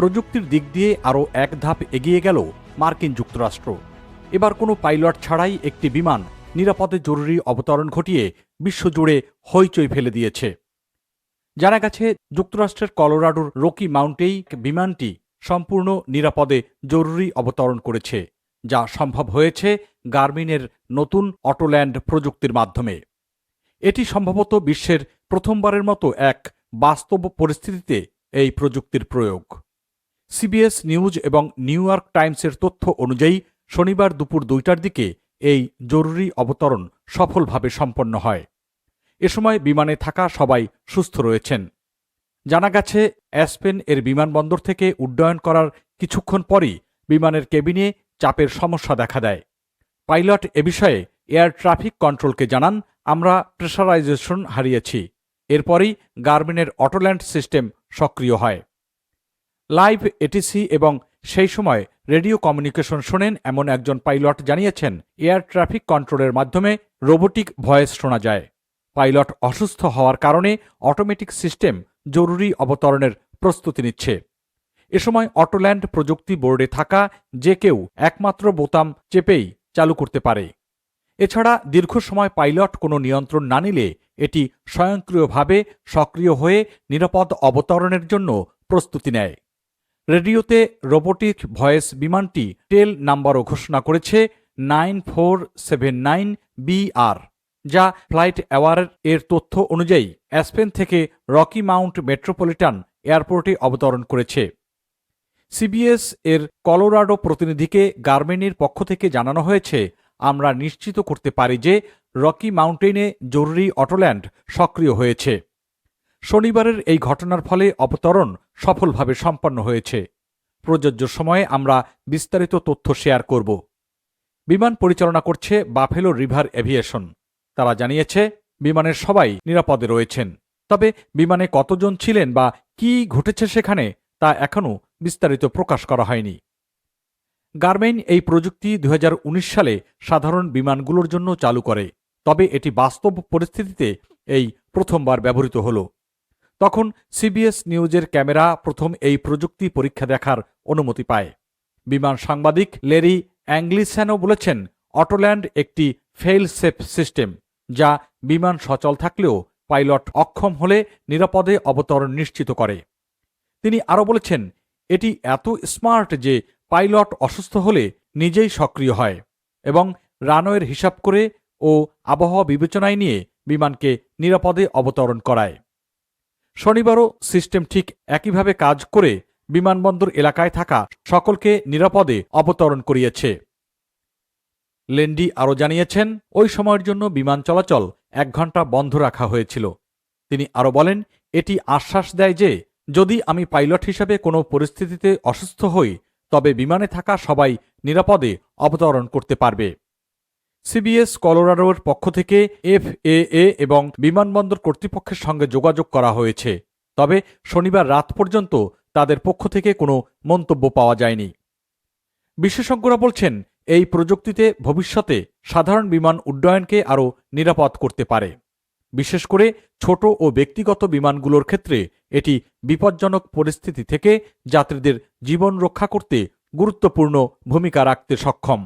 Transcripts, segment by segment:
প্রযুক্তির দিক দিয়ে আরও এক ধাপ এগিয়ে গেল মার্কিন যুক্তরাষ্ট্র। এবার কোনো পাইলট ছাড়াই একটি বিমান নিরাপদে জরুরি অবতরণ ঘটিয়ে বিশ্বজুড়ে হইচই ফেলে দিয়েছে। জানা গেছে, যুক্তরাষ্ট্রের কলোরাডোর রকি মাউন্টেই বিমানটি সম্পূর্ণ নিরাপদে জরুরি অবতরণ করেছে, যা সম্ভব হয়েছে গার্মিনের নতুন অটোল্যান্ড প্রযুক্তির মাধ্যমে। এটি সম্ভবত বিশ্বের প্রথমবারের মতো এক বাস্তব পরিস্থিতিতে এই প্রযুক্তির প্রয়োগ। সিবিএস নিউজ এবং নিউ ইয়র্ক টাইমসের তথ্য অনুযায়ী শনিবার দুপুর দুইটার দিকে এই জরুরি অবতরণ সফলভাবে সম্পন্ন হয়। এ সময় বিমানে থাকা সবাই সুস্থ রয়েছেন। জানা গেছে, অ্যাসপেন এর বিমানবন্দর থেকে উড্ডয়ন করার কিছুক্ষণ পরই বিমানের কেবিনে চাপের সমস্যা দেখা দেয়। পাইলট এ বিষয়ে এয়ার ট্রাফিক কন্ট্রোলকে জানান, আমরা প্রেশারাইজেশন হারিয়েছি। এরপরই গার্মিনের অটোল্যান্ড সিস্টেম সক্রিয় হয়। লাইভ এটিসি এবং সেই সময় রেডিও কমিউনিকেশন শোনেন এমন একজন পাইলট জানিয়েছেন, এয়ার ট্রাফিক কন্ট্রোলের মাধ্যমে রোবোটিক ভয়েস শোনা যায়। পাইলট অসুস্থ হওয়ার কারণে অটোমেটিক সিস্টেম জরুরি অবতরণের প্রস্তুতি নিচ্ছে। এ সময় অটোল্যান্ড প্রযুক্তি বোর্ডে থাকা যে কেউ একমাত্র বোতাম চেপেই চালু করতে পারে। এছাড়া দীর্ঘ সময় পাইলট কোনো নিয়ন্ত্রণ না নিলে এটি স্বয়ংক্রিয়ভাবে সক্রিয় হয়ে নিরাপদ অবতরণের জন্য প্রস্তুতি নেয়। রেডিওতে রোবোটিক ভয়েস বিমানটি টেল নাম্বারও ঘোষণা করেছে nine four seven nine BR যা ফ্লাইট অ্যাওয়ার এর তথ্য অনুযায়ী অ্যাসপেন থেকে রকি মাউন্ট মেট্রোপলিটন এয়ারপোর্টে অবতরণ করেছে। সিবিএস এর কলোরাডো প্রতিনিধিকে গার্মেনির পক্ষ থেকে জানানো হয়েছে, আমরা নিশ্চিত করতে পারি যে রকি মাউন্টেনে জরুরি অটোল্যান্ড সক্রিয় হয়েছে। শনিবারের এই ঘটনার ফলে অবতরণ সফলভাবে সম্পন্ন হয়েছে। প্রযোজ্য সময়ে আমরা বিস্তারিত তথ্য শেয়ার করব। বিমান পরিচালনা করছে বাফেলো রিভার এভিয়েশন। তারা জানিয়েছে, বিমানের সবাই নিরাপদে রয়েছেন। তবে বিমানে কতজন ছিলেন বা কি ঘটেছে সেখানে তা এখনও বিস্তারিত প্রকাশ করা হয়নি। গার্মেন এই প্রযুক্তি দু হাজার উনিশ সালে সাধারণ বিমানগুলোর জন্য চালু করে। তবে এটি বাস্তব পরিস্থিতিতে এই প্রথমবার ব্যবহৃত হল। তখন সিবিএস নিউজের ক্যামেরা প্রথম এই প্রযুক্তি পরীক্ষা দেখার অনুমতি পায়। বিমান সাংবাদিক লেরি অ্যাংলিস্যানো বলেছেন, অটোল্যান্ড একটি ফেইল সেফ সিস্টেম, যা বিমান সচল থাকলেও পাইলট অক্ষম হলে নিরাপদে অবতরণ নিশ্চিত করে। তিনি আরও বলেছেন, এটি এত স্মার্ট যে পাইলট অসুস্থ হলে নিজেই সক্রিয় হয় এবং রানওয়ের হিসাব করে ও আবহাওয়া বিবেচনায় নিয়ে বিমানকে নিরাপদে অবতরণ করায়। শনিবারও সিস্টেম ঠিক একইভাবে কাজ করে বিমানবন্দর এলাকায় থাকা সকলকে নিরাপদে অবতরণ করিয়েছে। লেন্ডি আরও জানিয়েছেন, ওই সময়ের জন্য বিমান চলাচল এক ঘণ্টা বন্ধ রাখা হয়েছিল। তিনি আরও বলেন, এটি আশ্বাস দেয় যে, যদি আমি পাইলট হিসেবে কোনো পরিস্থিতিতে অসুস্থ হই, তবে বিমানে থাকা সবাই নিরাপদে অবতরণ করতে পারবে। সিবিএস কলোরাডোর পক্ষ থেকে এফএএ এবং বিমানবন্দর কর্তৃপক্ষের সঙ্গে যোগাযোগ করা হয়েছে। তবে শনিবার রাত পর্যন্ত তাদের পক্ষ থেকে কোনো মন্তব্য পাওয়া যায়নি। বিশেষজ্ঞরা বলছেন, এই প্রযুক্তিতে ভবিষ্যতে সাধারণ বিমান উড্ডয়নকে আরও নিরাপদ করতে পারে। বিশেষ করে ছোট ও ব্যক্তিগত বিমানগুলোর ক্ষেত্রে এটি বিপজ্জনক পরিস্থিতি থেকে যাত্রীদের জীবন রক্ষা করতে গুরুত্বপূর্ণ ভূমিকা রাখতে সক্ষম।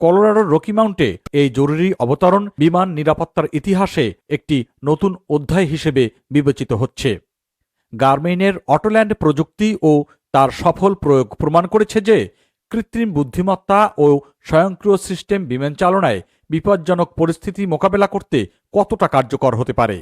কলোরাডোর রকি মাউন্টে এই জরুরি অবতরণ বিমান নিরাপত্তার ইতিহাসে একটি নতুন অধ্যায় হিসেবে বিবেচিত হচ্ছে। গার্মেইনের অটোল্যান্ড প্রযুক্তি ও তার সফল প্রয়োগ প্রমাণ করেছে যে কৃত্রিম বুদ্ধিমত্তা ও স্বয়ংক্রিয় সিস্টেম বিমান চালনায় বিপজ্জনক পরিস্থিতি মোকাবেলা করতে কতটা কার্যকর হতে পারে।